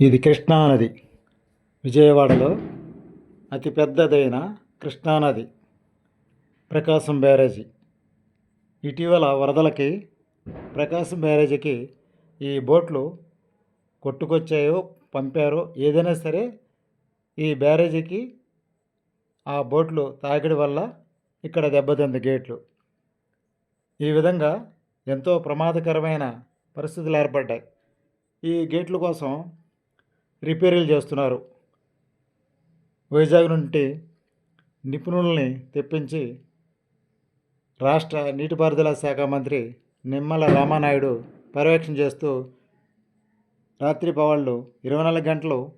ఇది కృష్ణానది విజయవాడలో అతి పెద్దదైన కృష్ణానది ప్రకాశం బ్యారేజీ. ఇటీవల వరదలకి ప్రకాశం బ్యారేజీకి ఈ బోట్లు కొట్టుకొచ్చాయో పంపారో ఏదైనా సరే ఈ బ్యారేజీకి ఆ బోట్లు తాకిడి వల్ల ఇక్కడ దెబ్బతింది గేట్లు. ఈ విధంగా ఎంతో ప్రమాదకరమైన పరిస్థితులు ఏర్పడ్డాయి. ఈ గేట్ల కోసం రిపేర్లు చేస్తున్నారు. వైజాగ్ నుండి నిపుణుల్ని తెప్పించి రాష్ట్ర నీటిపారుదల శాఖ మంత్రి నిమ్మల రామానాయుడు పర్యవేక్షణ చేస్తూ రాత్రి పవాళ్ళు ఇరవై నాలుగు గంటలు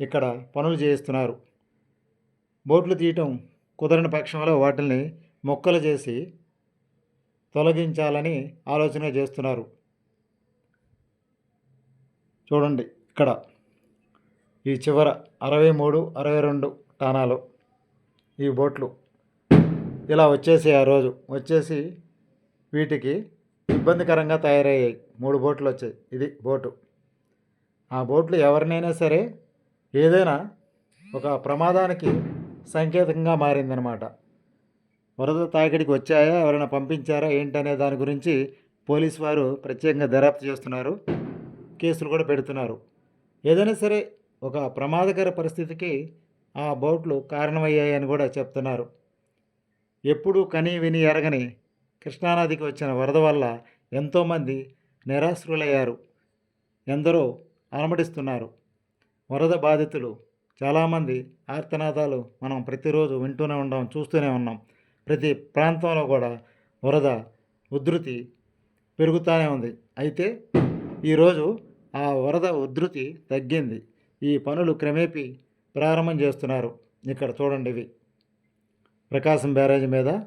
ఇక్కడ పనులు చేయిస్తున్నారు. బోట్లు తీయటం కుదరని పక్షంలో వాటిని మొక్కలు చేసి తొలగించాలని ఆలోచన చేస్తున్నారు. చూడండి ఇక్కడ. ఈ చివర అరవై మూడు అరవై రెండు టానాలు ఈ బోట్లు ఇలా వచ్చేసి ఆ రోజు. వచ్చేసి వీటికి ఇబ్బందికరంగా తయారయ్యాయి. మూడు బోట్లు వచ్చాయి. ఇది బోటు. ఆ బోట్లు ఎవరినైనా సరే ఏదైనా ఒక ప్రమాదానికి సంకేతంగా మారిందనమాట వరద తాకిడికి వచ్చాయా? ఎవరైనా పంపించారా? ఏంటనే దాని గురించి పోలీసు వారు ప్రత్యేకంగా దర్యాప్తు చేస్తున్నారు. కేసులు కూడా పెడుతున్నారు. ఏదైనా సరే ఒక ప్రమాదకర పరిస్థితికి ఆ బోట్లు కారణమయ్యాయని కూడా చెప్తున్నారు. ఎప్పుడూ కని విని ఎరగని కృష్ణానదికి వచ్చిన వరద వల్ల ఎంతోమంది నిరాశ్రులయ్యారు. ఎందరో అలమటిస్తున్నారు. వరద బాధితులు చాలామంది ఆర్తనాదాలు మనం ప్రతిరోజు వింటూనే ఉన్నాం చూస్తూనే ఉన్నాం. ప్రతి ప్రాంతంలో కూడా వరద ఉధృతి పెరుగుతూనే ఉంది. అయితే ఈరోజు ఆ వరద ఉధృతి తగ్గింది. ఈ పనులు క్రమేపీ ప్రారంభం చేస్తున్నారు. ఇక్కడ చూడండి ఇవి. ప్రకాశం బ్యారేజ్ మీద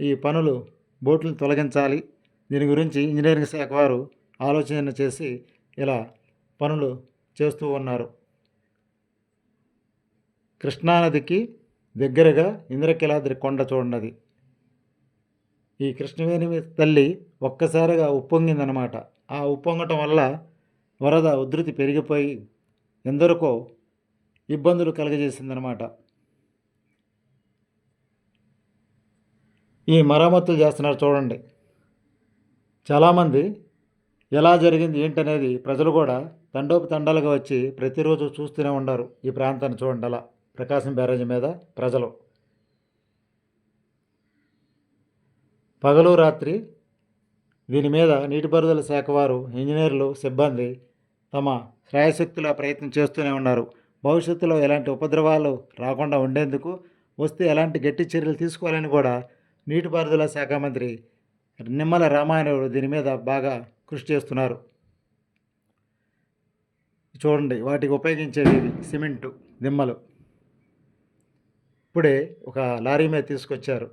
ఈ పనులు బోట్లను తొలగించాలి. దీని గురించి ఇంజనీరింగ్ శాఖ వారు ఆలోచన చేసి ఇలా పనులు చేస్తూ ఉన్నారు. కృష్ణానదికి దగ్గరగా ఇంద్రకిలాద్రి కొండ చూడన్నది ఈ కృష్ణవేణి తల్లి ఒక్కసారిగా ఉప్పొంగిందనమాట. ఆ ఉప్పొంగటం వల్ల వరద ఉధృతి పెరిగిపోయి ఎందరికో ఇబ్బందులు కలగజేసిందనమాట ఈ మరమ్మతులు చేస్తున్నారు చూడండి. చాలామంది ఎలా జరిగింది ఏంటనేది ప్రజలు కూడా తండోపు తండాలుగా వచ్చి ప్రతిరోజు చూస్తూనే ఉన్నారు ఈ ప్రాంతాన్ని చూడండి అలా. ప్రకాశం బ్యారేజ్ మీద ప్రజలు. పగలు రాత్రి దీని మీద నీటిపారుదల శాఖ వారు ఇంజనీర్లు సిబ్బంది తమ శ్రాయశక్తుల ప్రయత్నం చేస్తూనే ఉన్నారు. భవిష్యత్తులో ఎలాంటి ఉపద్రవాలు రాకుండా ఉండేందుకు వస్తే ఎలాంటి గట్టి చర్యలు తీసుకోవాలని కూడా నీటిపారుదల శాఖ మంత్రి నిమ్మల రామాయణుడు దీని మీద బాగా కృషి చేస్తున్నారు. చూడండి వాటికి ఉపయోగించేది సిమెంటు దిమ్మలు ఇప్పుడే ఒక లారీ మీద తీసుకొచ్చారు.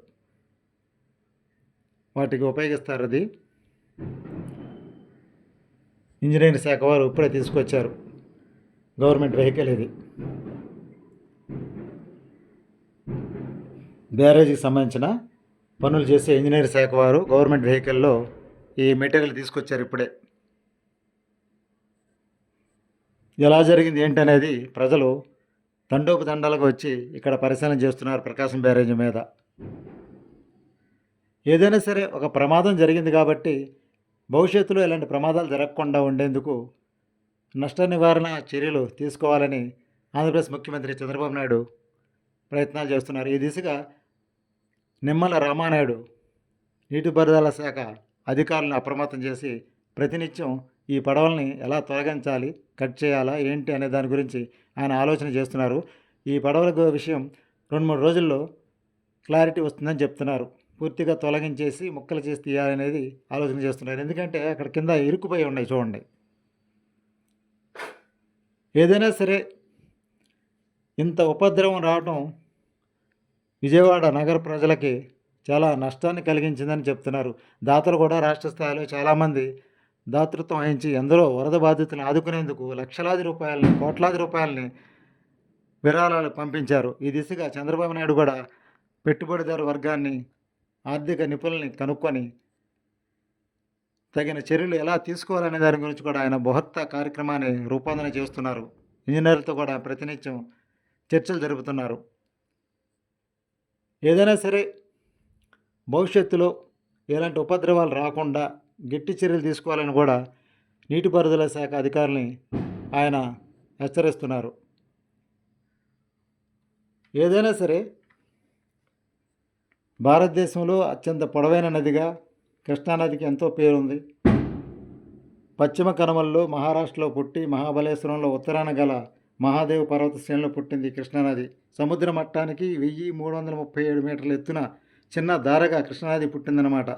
వాటికి ఉపయోగిస్తారు అది. ఇంజనీరింగ్ శాఖ వారు ఇప్పుడే తీసుకొచ్చారు. గవర్నమెంట్ వెహికల్ ఇది. బ్యారేజీకి సంబంధించిన పనులు చేసే ఇంజనీరింగ్ శాఖ వారు గవర్నమెంట్ వెహికల్లో ఈ మెటీరియల్ తీసుకొచ్చారు ఇప్పుడే. ఎలా జరిగింది ఏంటనేది ప్రజలు తండోపు తండాలకు వచ్చి ఇక్కడ పరిశీలన చేస్తున్నారు ప్రకాశం బ్యారేజ్ మీద. ఏదైనా సరే ఒక ప్రమాదం జరిగింది కాబట్టి భవిష్యత్తులో ఇలాంటి ప్రమాదాలు జరగకుండా ఉండేందుకు నష్ట నివారణ చర్యలు తీసుకోవాలని ఆంధ్రప్రదేశ్ ముఖ్యమంత్రి చంద్రబాబు నాయుడు ప్రయత్నాలు చేస్తున్నారు. ఈ దిశగా నిమ్మల రామానాయుడు నీటిపారుదల శాఖ అధికారులను అప్రమత్తం చేసి ప్రతినిత్యం ఈ పడవల్ని ఎలా తొలగించాలి కట్ చేయాలా ఏంటి అనే దాని గురించి ఆయన ఆలోచన చేస్తున్నారు. ఈ పడవల విషయం రెండు మూడు రోజుల్లో క్లారిటీ వస్తుందని చెప్తున్నారు. పూర్తిగా తొలగించేసి ముక్కలు చేసి తీయాలనేది ఆలోచన చేస్తున్నారు. ఎందుకంటే అక్కడ కింద ఇరుక్కుపోయి ఉన్నాయి చూడండి. ఏదైనా సరే ఇంత ఉపద్రవం రావటం విజయవాడ నగర ప్రజలకి చాలా నష్టాన్ని కలిగించిందని చెప్తున్నారు. దాతలు కూడా రాష్ట్ర స్థాయిలో చాలామంది దాతృత్వం వహించి ఎందరో వరద బాధితులను ఆదుకునేందుకు లక్షలాది రూపాయలని కోట్లాది రూపాయలని విరాళాలు పంపించారు. ఈ దిశగా చంద్రబాబు నాయుడు కూడా పెట్టుబడిదారు వర్గాన్ని ఆర్థిక నిపుణుల్ని కనుక్కొని తగిన చర్యలు ఎలా తీసుకోవాలనే దాని గురించి కూడా ఆయన బృహత్త కార్యక్రమాన్ని రూపొందన చేస్తున్నారు. ఇంజనీర్లతో కూడా ప్రతినిత్యం చర్చలు జరుపుతున్నారు. ఏదైనా సరే భవిష్యత్తులో ఎలాంటి ఉపద్రవాలు రాకుండా గట్టి చర్యలు తీసుకోవాలని కూడా నీటిపారుదల శాఖ అధికారుల్ని ఆయన హెచ్చరిస్తున్నారు. ఏదైనా సరే భారతదేశంలో అత్యంత పొడవైన నదిగా కృష్ణానదికి ఎంతో పేరుంది. పశ్చిమ కనుమల్లో మహారాష్ట్రలో పుట్టి మహాబలేశ్వరంలో ఉత్తరాన గల మహాదేవ్ పర్వత శ్రేణిలో పుట్టింది కృష్ణానది. సముద్ర మట్టానికి వెయ్యి మూడు వందల ముప్పై ఏడు మీటర్ల ఎత్తున చిన్న దారగా కృష్ణానది పుట్టిందన్నమాట.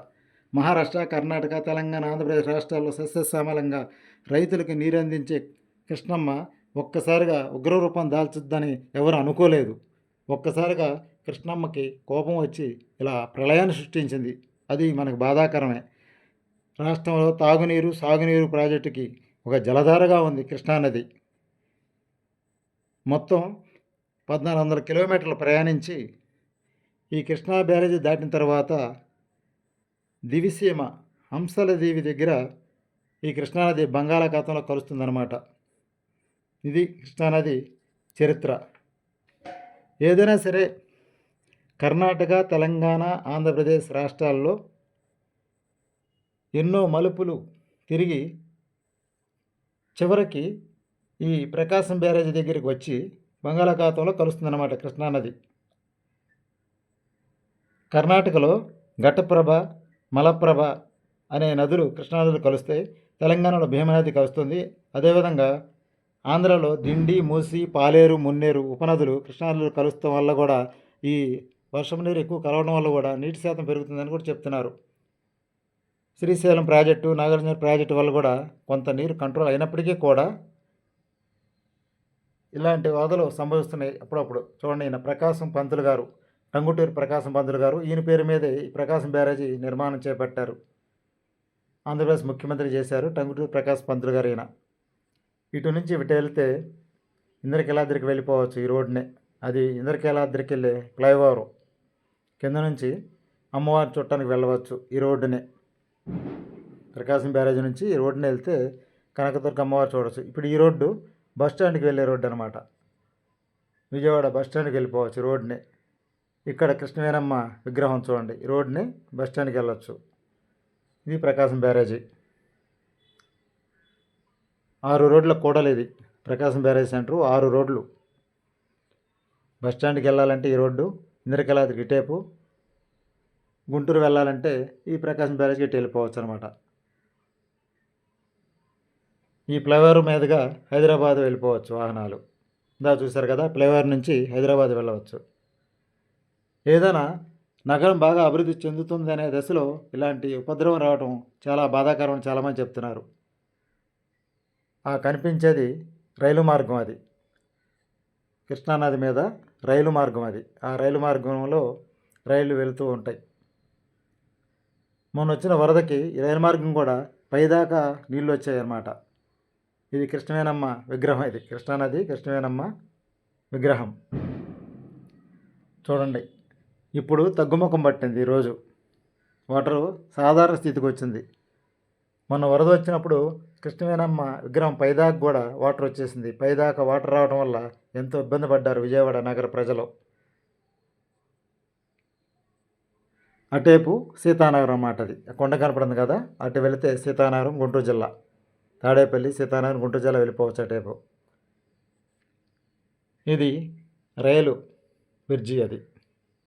మహారాష్ట్ర కర్ణాటక తెలంగాణ ఆంధ్రప్రదేశ్ రాష్ట్రాల్లో సస్యశ్యామలంగా రైతులకు నీరు అందించే కృష్ణమ్మ ఒక్కసారిగా ఉగ్రరూపం దాల్చుద్దని ఎవరు అనుకోలేదు. ఒక్కసారిగా కృష్ణమ్మకి కోపం వచ్చి ఇలా ప్రళయాన్ని సృష్టించింది. అది మనకు బాధాకరమే. రాష్ట్రంలో తాగునీరు సాగునీరు ప్రాజెక్టుకి ఒక జలధారగా ఉంది కృష్ణానది మొత్తం పద్నాలుగు వందల కిలోమీటర్లు ప్రయాణించి ఈ కృష్ణా బ్యారేజీ దాటిన తర్వాత దివిసీమ హంసల దేవి దగ్గర ఈ కృష్ణానది బంగాళాఖాతంలో కలుస్తుందన్నమాట. ఇది కృష్ణానది చరిత్ర. ఏదైనా సరే కర్ణాటక తెలంగాణ ఆంధ్రప్రదేశ్ రాష్ట్రాల్లో ఎన్నో మలుపులు తిరిగి చివరికి ఈ ప్రకాశం బ్యారేజ్ దగ్గరికి వచ్చి బంగాళాఖాతంలో కలుస్తుందన్నమాట కృష్ణానది కర్ణాటకలో ఘటప్రభ మలప్రభ అనే నదులు కృష్ణానదులు కలుస్తాయి తెలంగాణలో భీమనది కలుస్తుంది. అదేవిధంగా ఆంధ్రలో దిండి మూసి పాలేరు మున్నేరు ఉపనదులు కృష్ణానదులు కలుస్తాం వల్ల కూడా ఈ వర్షం నీరు ఎక్కువ కలవడం వల్ల కూడా నీటి శాతం పెరుగుతుందని కూడా చెప్తున్నారు. శ్రీశైలం ప్రాజెక్టు నాగార్జున ప్రాజెక్టు వల్ల కూడా కొంత నీరు కంట్రోల్ అయినప్పటికీ కూడా ఇలాంటి వాదలు సంభవిస్తున్నాయి అప్పుడప్పుడు. చూడండి ఈయన ప్రకాశం పంతులు గారు టంగుటూరు ప్రకాశం పంతులు గారు ఈయన పేరు మీదే ఈ ప్రకాశం బ్యారేజీ నిర్మాణం చేపట్టారు. ఆంధ్రప్రదేశ్ ముఖ్యమంత్రి చేశారు టంగుటూరు ప్రకాశం పంతులు గారు ఈయన. ఇటు నుంచి ఇటు వెళ్తే ఇంద్రకీలాద్రికి వెళ్ళిపోవచ్చు ఈ రోడ్నే అది ఇంద్రకీలాద్రికి వెళ్ళే ఫ్లైఓవర్. కింద నుంచి అమ్మవారి చుట్టానికి వెళ్ళవచ్చు ఈ రోడ్డునే. ప్రకాశం బ్యారేజ్ నుంచి ఈ రోడ్డుని వెళ్తే కనకదుర్గ అమ్మవారు చూడవచ్చు ఇప్పుడు ఈ రోడ్డు బస్ స్టాండ్కి వెళ్ళే రోడ్డు అనమాట విజయవాడ బస్ స్టాండ్కి వెళ్ళిపోవచ్చు రోడ్ని ఇక్కడ కృష్ణవేనమ్మ విగ్రహం చూడండి. ఈ రోడ్ని బస్ స్టాండ్కి వెళ్ళొచ్చు. ఇది ప్రకాశం బ్యారేజీ. ఆరు రోడ్ల కూడలు ప్రకాశం బ్యారేజ్ సెంటరు ఆరు రోడ్లు. బస్ స్టాండ్కి వెళ్ళాలంటే ఈ రోడ్డు ఇంద్రకీలాద్రికి ఇటేపు గుంటూరు వెళ్ళాలంటే ఈ ప్రకాశం బ్యారేజ్కి ఇటు వెళ్ళిపోవచ్చు అనమాట ఈ ఫ్లైఓవర్ మీదుగా హైదరాబాద్ వెళ్ళిపోవచ్చు వాహనాలు. ఇందా చూశారు కదా ఫ్లైఓవర్ నుంచి హైదరాబాద్ వెళ్ళవచ్చు. ఏదైనా నగరం బాగా అభివృద్ధి చెందుతుంది అనే దశలో ఇలాంటి ఉపద్రవం రావడం చాలా బాధాకరం చాలామంది చెప్తున్నారు. ఆ కనిపించేది రైలు మార్గం అది. కృష్ణానది మీద రైలు మార్గం అది. ఆ రైలు మార్గంలో రైళ్ళు వెళుతూ ఉంటాయి. మొన్న వచ్చిన వరదకి ఈ రైలు మార్గం కూడా పైదాకా నీళ్ళు వచ్చాయి అన్నమాట ఇది కృష్ణవేనమ్మ విగ్రహం ఇది. కృష్ణానది కృష్ణవేనమ్మ విగ్రహం. చూడండి. ఇప్పుడు తగ్గుముఖం పట్టింది ఈరోజు వాటరు సాధారణ స్థితికి వచ్చింది. మొన్న వరద వచ్చినప్పుడు కృష్ణవేనమ్మ విగ్రహం పైదాకా కూడా వాటర్ వచ్చేసింది. పైదాకా వాటర్ రావడం వల్ల ఎంతో ఇబ్బంది పడ్డారు విజయవాడ నగర ప్రజలు. అటేపు సీతానగరం అన్నమాట అది. కొండ కనపడింది కదా అటు వెళితే సీతానగరం గుంటూరు జిల్లా. తాడేపల్లి సీతానగరం గుంటూరు జిల్లా వెళ్ళిపోవచ్చు అటేపు ఇది రైలు బ్రిడ్జి అది.